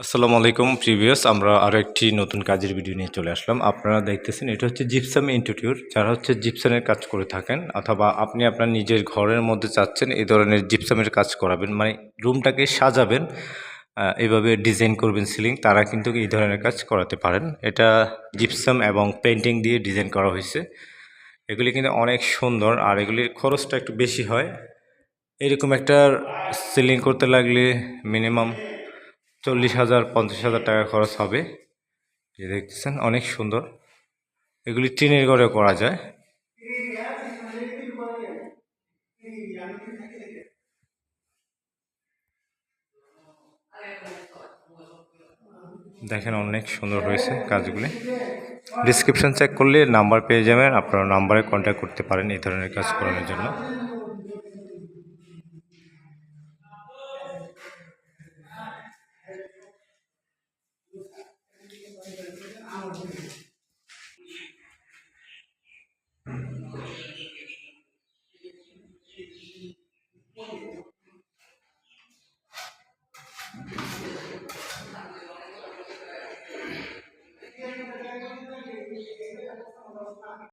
আসসালামু আলাইকুম প্রিভিয়াস আমরা আরও একটি নতুন কাজের ভিডিও নিয়ে চলে আসলাম। আপনারা দেখতেছেন এটা হচ্ছে জিপসাম ইনস্টিটিউট যারা হচ্ছে জিপসামের কাজ করে থাকেন অথবা আপনি আপনার নিজের ঘরের মধ্যে চাচ্ছেন এই ধরনের জিপসামের কাজ করাবেন মানে রুমটাকে সাজাবেন এভাবে ডিজাইন করবেন, সিলিং, তারা কিন্তু এই ধরনের কাজ করাতে পারেন। এটা জিপসাম এবং পেন্টিং দিয়ে ডিজাইন করা হয়েছে। এগুলি কিন্তু অনেক সুন্দর আর এগুলির খরচটা একটু বেশি হয়। এরকম একটা সিলিং করতে লাগলে মিনিমাম চল্লিশ হাজার, পঞ্চাশ হাজার টাকা খরচ হবে। যে দেখতেছেন, অনেক সুন্দর। এগুলি টিনের ঘরে করা যায়। দেখেন অনেক সুন্দর হয়েছে কাজগুলি। ডিসক্রিপশন চেক করলে নাম্বার পেয়ে যাবেন। আপনারা নাম্বারে কন্ট্যাক্ট করতে পারেন এই ধরনের কাজ করানোর জন্য। はあ。